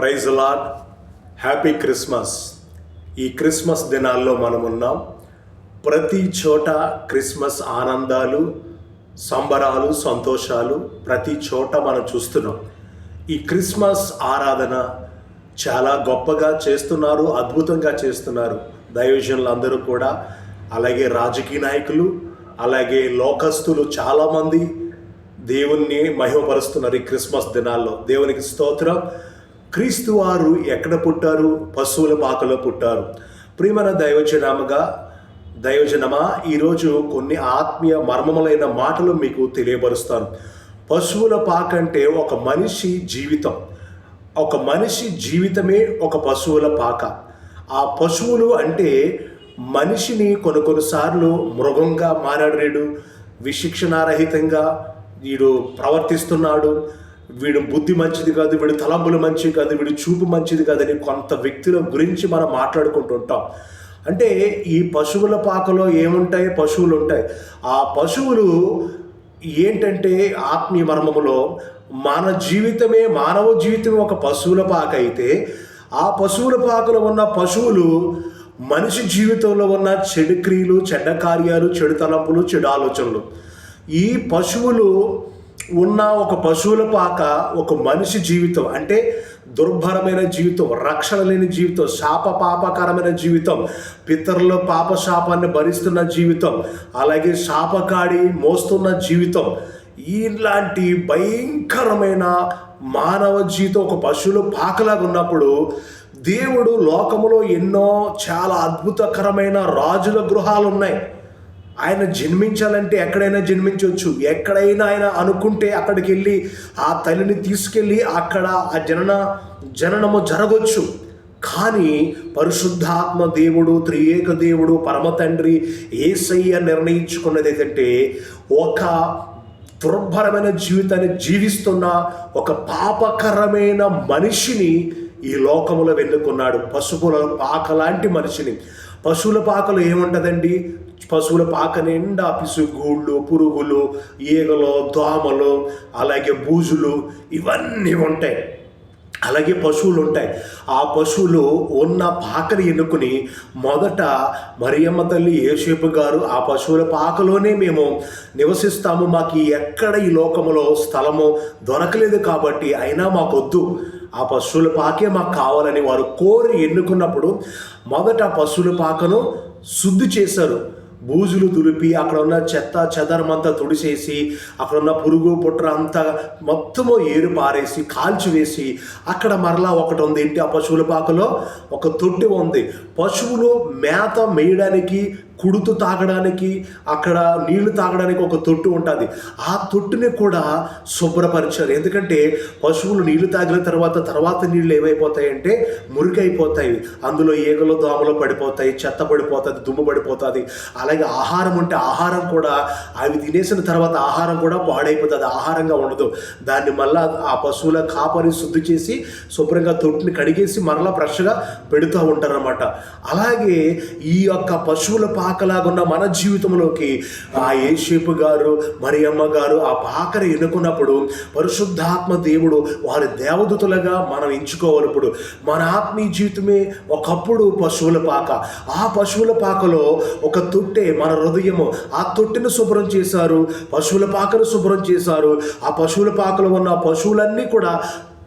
Praise lord happy Christmas. ఈ Christmas దినాల్లో మనం ఉన్నాం ప్రతి చోట క్రిస్మస్ ఆనందాలు సంబరాలు సంతోషాలు ప్రతి చోట మనం చూస్తున్నాం. ఈ క్రిస్మస్ ఆరాధన చాలా గొప్పగా చేస్తున్నారు అద్భుతంగా చేస్తున్నారు. దైవజనులు అందరూ కూడా అలాగే రాజకీయ నాయకులు అలాగే లోకస్తులు చాలామంది దేవుణ్ణి మహిమపరుస్తున్నారు ఈ క్రిస్మస్ దినాల్లో. దేవునికి స్తోత్రం. క్రీస్తు వారు ఎక్కడ పుట్టారు? పశువుల పాకలో పుట్టారు. ప్రియమైన దైవజనామగా దైవజనమా ఈరోజు కొన్ని ఆత్మీయ మర్మములైన మాటలు మీకు తెలియపరుస్తాను. పశువుల పాక అంటే ఒక మనిషి జీవితం. ఒక మనిషి జీవితమే ఒక పశువుల పాక. ఆ పశువులు అంటే మనిషిని కొన్ని కొన్నిసార్లు మృగంగా మారాడు విశిక్షణారహితంగా వీడు ప్రవర్తిస్తున్నాడు. వీడు బుద్ధి మంచిది కాదు వీడు తలంపులు మంచిది కాదు వీడు చూపు మంచిది కాదని కొంత వ్యక్తుల గురించి మనం మాట్లాడుకుంటుంటాం అంటే ఈ పశువుల పాకలో ఏముంటాయి? పశువులు ఉంటాయి. ఆ పశువులు ఏంటంటే ఆత్మీయ మర్మములో మన జీవితమే మానవ జీవితం ఒక పశువుల పాక అయితే ఆ పశువుల పాకలో ఉన్న పశువులు మనిషి జీవితంలో ఉన్న చెడు క్రియలు చెడ్డ కార్యాలు చెడు తలంపులు చెడు ఆలోచనలు. ఈ పశువులు ఉన్న ఒక పశువుల పాక ఒక మనిషి జీవితం అంటే దుర్భరమైన జీవితం రక్షణ లేని జీవితం శాప పాపకరమైన జీవితం పితరుల పాప శాపాన్ని భరిస్తున్న జీవితం అలాగే శాపకాడి మోస్తున్న జీవితం ఇలాంటి భయంకరమైన మానవ జీవితం ఒక పశువుల పాకలాగా ఉన్నప్పుడు దేవుడు లోకములో ఎన్నో చాలా అద్భుతకరమైన రాజుల గృహాలు ఉన్నాయి. ఆయన జన్మించాలంటే ఎక్కడైనా జన్మించవచ్చు. ఎక్కడైనా ఆయన అనుకుంటే అక్కడికి వెళ్ళి ఆ తల్లిని తీసుకెళ్ళి అక్కడ ఆ జనన జననము జరగవచ్చు కానీ పరిశుద్ధాత్మ దేవుడు త్రియేక దేవుడు పరమ తండ్రి ఏసయ్య నిర్ణయించుకున్నది ఏంటంటే ఒక దుర్భరమైన జీవితాన్ని జీవిస్తున్న ఒక పాపకరమైన మనిషిని ఈ లోకములో వెన్నుకున్నాడు. పశువుల పాక లాంటి మనిషిని. పశువుల పాకలు ఏముంటుందండి? పశువుల పాక నిండా పిసుగూళ్ళు పురుగులు ఈగలు దోమలు అలాగే బూజులు ఇవన్నీ ఉంటాయి. అలాగే పశువులు ఉంటాయి. ఆ పశువులు ఉన్న పాకని ఎన్నుకుని మొదట మరియమ్మ తల్లి యేసేపు గారు ఆ పశువుల పాకలోనే మేము నివసిస్తాము. మాకు ఎక్కడ ఈ లోకములో స్థలము దొరకలేదు కాబట్టి అయినా మాకొద్దు. ఆ పశువుల పాకే మాకు కావాలని వారు కోరి ఎన్నుకున్నప్పుడు మొదట పశువుల పాకను శుద్ధి చేశారు. బూజులు దులిపి అక్కడ ఉన్న చెత్త చెదరమంతా తుడిసేసి అక్కడ ఉన్న పురుగు పుట్ర అంతా మొత్తము ఏరు పారేసి కాల్చివేసి అక్కడ మరలా ఒకటి ఉంది. ఏంటి ఆ పశువుల పాకలో? ఒక తొట్టి ఉంది. పశువులు మేత మేయడానికి కుడుతు తాగడానికి అక్కడ నీళ్ళు తాగడానికి ఒక తొట్టు ఉంటుంది. ఆ తొట్టుని కూడా శుభ్రపరిచారు. ఎందుకంటే పశువులు నీళ్ళు తాగిన తర్వాత తర్వాత నీళ్ళు ఏమైపోతాయంటే మురికైపోతాయి. అందులో ఈగలు దోమలు పడిపోతాయి చెత్త పడిపోతుంది దుమ్ము పడిపోతుంది. అలాగే ఆహారం ఉంటే ఆహారం కూడా అవి తినేసిన తర్వాత ఆహారం కూడా పాడైపోతుంది. ఆహారంగా ఉండదు. దాన్ని మళ్ళా ఆ పశువుల కాపరి శుద్ధి చేసి శుభ్రంగా తొట్టిని కడిగేసి మరలా ఫ్రెష్గా పెడుతూ ఉంటారనమాట అలాగే ఈ యొక్క పశువుల పాకలాగున్న మన జీవితంలోకి ఆ ఏషేపు గారు మరియమ్మ గారు ఆ పాకని ఎన్నుకున్నప్పుడు పరిశుద్ధాత్మ దేవుడు వారి దేవదూతలుగా మనం ఎంచుకోవాలి ఇప్పుడు మన ఆత్మీయ జీవితమే ఒకప్పుడు పశువుల పాక. ఆ పశువుల పాకలో ఒక తొట్టె మన హృదయము ఆ తొట్టిని శుభ్రం చేశారు పశువుల పాకను శుభ్రం చేశారు. ఆ పశువుల పాకలో ఉన్న పశువులన్నీ కూడా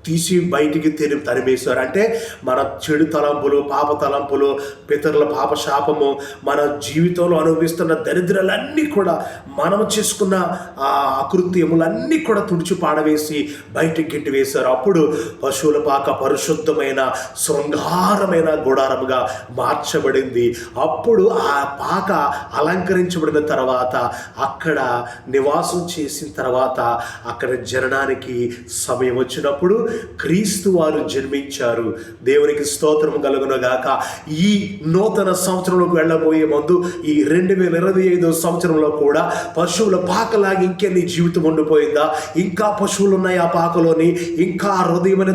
తీసి బయటికి తెరి తరిమేశారు. అంటే మన చెడు తలంపులు పాప తలంపులు పితరుల పాప శాపము మన జీవితంలో అనుభవిస్తున్న దరిద్రాలన్నీ కూడా మనం చేసుకున్న ఆ అకృత్యములన్నీ కూడా తుడిచి పాడవేసి బయటికి గెట్టి వేశారు. అప్పుడు పశువుల పాక పరిశుద్ధమైన శృంగారమైన గుడారముగా మార్చబడింది. అప్పుడు ఆ పాక అలంకరించబడిన తర్వాత అక్కడ నివాసం చేసిన తర్వాత అక్కడ జరడానికి సమయం వచ్చినప్పుడు క్రీస్తు వారు జన్మించారు. దేవునికి స్తోత్రం కలుగునగాక. ఈ నూతన సంవత్సరంలోకి వెళ్ళబోయే ముందు ఈ రెండు వేల ఇరవై ఐదో సంవత్సరంలో కూడా పశువుల పాకలాగా నీ జీవితం ఉండిపోయిందా? ఇంకా పశువులు ఉన్నాయి ఆ పాకలోని? ఇంకా ఆ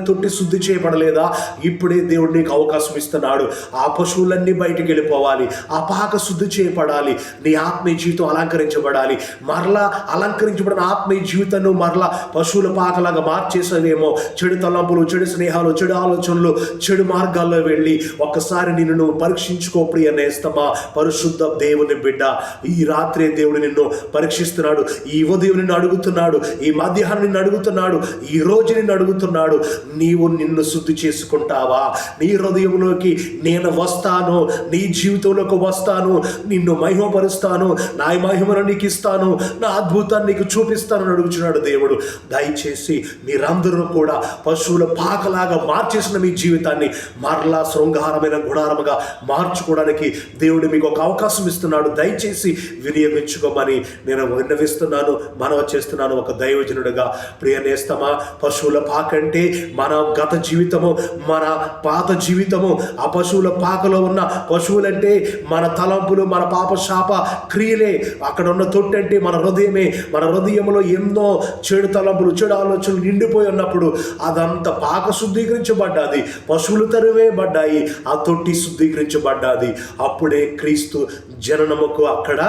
తొట్టి శుద్ధి చేయబడలేదా? ఇప్పుడే దేవుడు నీకు అవకాశం ఇస్తున్నాడు. ఆ పశువులన్నీ బయటికి వెళ్ళిపోవాలి. ఆ పాక శుద్ధి చేయబడాలి. నీ ఆత్మీయ జీవితం అలంకరించబడాలి. మరలా అలంకరించబడిన ఆత్మీయ జీవితాన్ని మరలా పశువుల పాకలాగా మార్చేసావేమో? చెడు చెడు తలంపులు చెడు స్నేహాలు చెడు ఆలోచనలు చెడు మార్గాల్లో వెళ్ళి ఒక్కసారి నిన్ను నువ్వు పరీక్షించుకో ప్రియ నేస్తమా పరిశుద్ధ దేవుని బిడ్డ. ఈ రాత్రే దేవుడు నిన్ను పరీక్షిస్తున్నాడు. ఈ ఉదయం నిన్ను అడుగుతున్నాడు. ఈ మధ్యాహ్నం నిన్ను అడుగుతున్నాడు. ఈ రోజు నిన్ను అడుగుతున్నాడు. నీవు నిన్ను శుద్ధి చేసుకుంటావా? నీ హృదయంలోకి నేను వస్తాను. నీ జీవితంలోకి వస్తాను. నిన్ను మహిమపరుస్తాను. నా మహిమను నీకు ఇస్తాను. నా అద్భుతాన్ని నీకు చూపిస్తాను అడుగుతున్నాడు దేవుడు. దయచేసి మీరందరూ కూడా పశువుల పాకలాగా మార్చేసిన మీ జీవితాన్ని మరలా శృంగారమైన గుడారముగా మార్చుకోవడానికి దేవుడు మీకు ఒక అవకాశం ఇస్తున్నాడు. దయచేసి వినియోగించుకోమని నేను విన్నవిస్తున్నాను మనవ చేస్తున్నాను ఒక దైవజనుడిగా. ప్రియ నేస్తమా పశువుల పాక అంటే మన గత జీవితము మన పాత జీవితము ఆ పశువుల పాకలో ఉన్న పశువులంటే మన తలంపులు మన పాప శాప క్రియలే. అక్కడ ఉన్న తొట్టి అంటే మన హృదయమే. మన హృదయంలో ఎన్నో చెడు తలంపులు చెడు ఆలోచనలు నిండిపోయి ఉన్నప్పుడు అదంతా పాక శుద్ధీకరించబడ్డాది. పశువులు తరివేయబడ్డాయి ఆ తొట్టి శుద్ధీకరించబడ్డాది. అప్పుడే క్రీస్తు జననముకు అక్కడ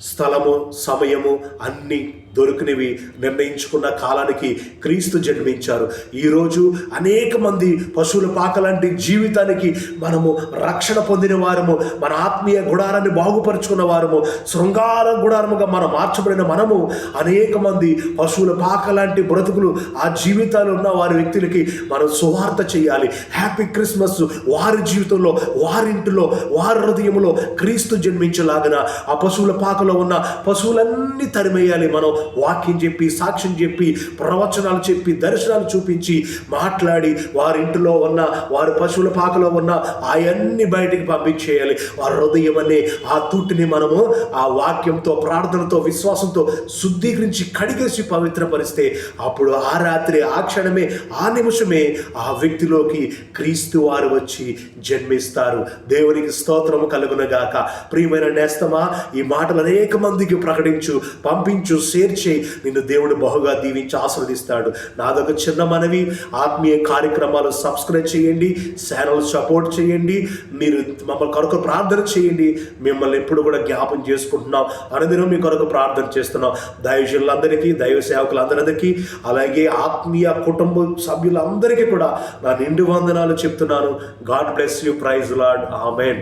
స్థలము సమయము అన్నీ దొరికినవి నిర్ణయించుకున్న కాలానికి క్రీస్తు జన్మించారు. ఈరోజు అనేక మంది పశువుల పాక లాంటి జీవితానికి మనము రక్షణ పొందిన వారము మన ఆత్మీయ గుడారాన్ని బాగుపరుచుకున్న వారము శృంగార గుడారముగా మనం మార్చబడిన మనము అనేక మంది పశువుల పాక లాంటి బ్రతుకులు ఆ జీవితాలు ఉన్న వారి వ్యక్తులకి మనం సువార్త చేయాలి. హ్యాపీ క్రిస్మస్ వారి జీవితంలో వారింటిలో వారి హృదయంలో క్రీస్తు జన్మించలాగిన ఆ పశువుల పాకలో ఉన్న పశువులన్నీ తరిమేయాలి మనం. వాక్యం చెప్పి సాక్ష్యం చెప్పి ప్రవచనాలు చెప్పి దర్శనాలు చూపించి మాట్లాడి వారి ఇంటిలో ఉన్న వారి పశువుల పాకలో ఉన్న అవన్నీ బయటికి పంపించేయాలి. వారి హృదయం అనే ఆ తూటిని మనము ఆ వాక్యంతో ప్రార్థనతో విశ్వాసంతో శుద్ధీకరించి కడిగేసి పవిత్రపరిస్తే అప్పుడు ఆ రాత్రి ఆ క్షణమే ఆ నిమిషమే ఆ వ్యక్తిలోకి క్రీస్తు వారు వచ్చి జన్మిస్తారు. దేవునికి స్తోత్రము కలుగునగాక ప్రియమైన నేస్తమా ఈ మాటలు అనేక మందికి ప్రకటించు పంపించు షేర్ చేయి నిన్ను దేవుడు బహుగా దీవించి ఆస్వాదిస్తాడు నాదొక చిన్న మనవి ఆత్మీయ కార్యక్రమాలు సబ్స్క్రైబ్ చేయండి ఛానల్ సపోర్ట్ చేయండి మీరు మమ్మల్ని కొరకు ప్రార్థన చేయండి. మిమ్మల్ని ఎప్పుడు కూడా జ్ఞాపం చేసుకుంటున్నాం. అనుదినం మీ కొరకు ప్రార్థన చేస్తున్నాం. దైవజనులందరికీ దైవ సేవకులందరికీ అలాగే ఆత్మీయ కుటుంబ సభ్యులందరికీ కూడా నా నిండు వందనాలు చెప్తున్నాను. God bless you praise lord amen